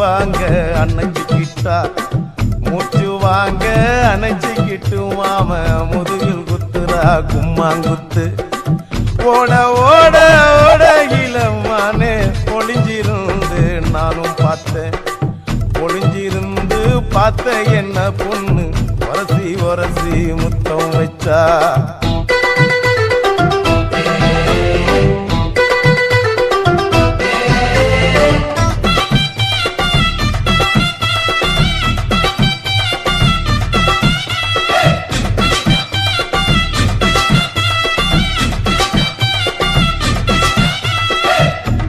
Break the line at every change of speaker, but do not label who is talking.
வாங்க அணைச்சிக்கிட்டா மூச்சு வாங்க அணைச்சிக்கிட்டு மாம முதுகில் குத்துரா கும்மாங்குத்து. ஓட ஓட நானும் பார்த்தேன். ஒளிஞ்சிருந்து பார்த்த என்ன பொண்ணு? உரசி உரசி முத்தம் வச்சா.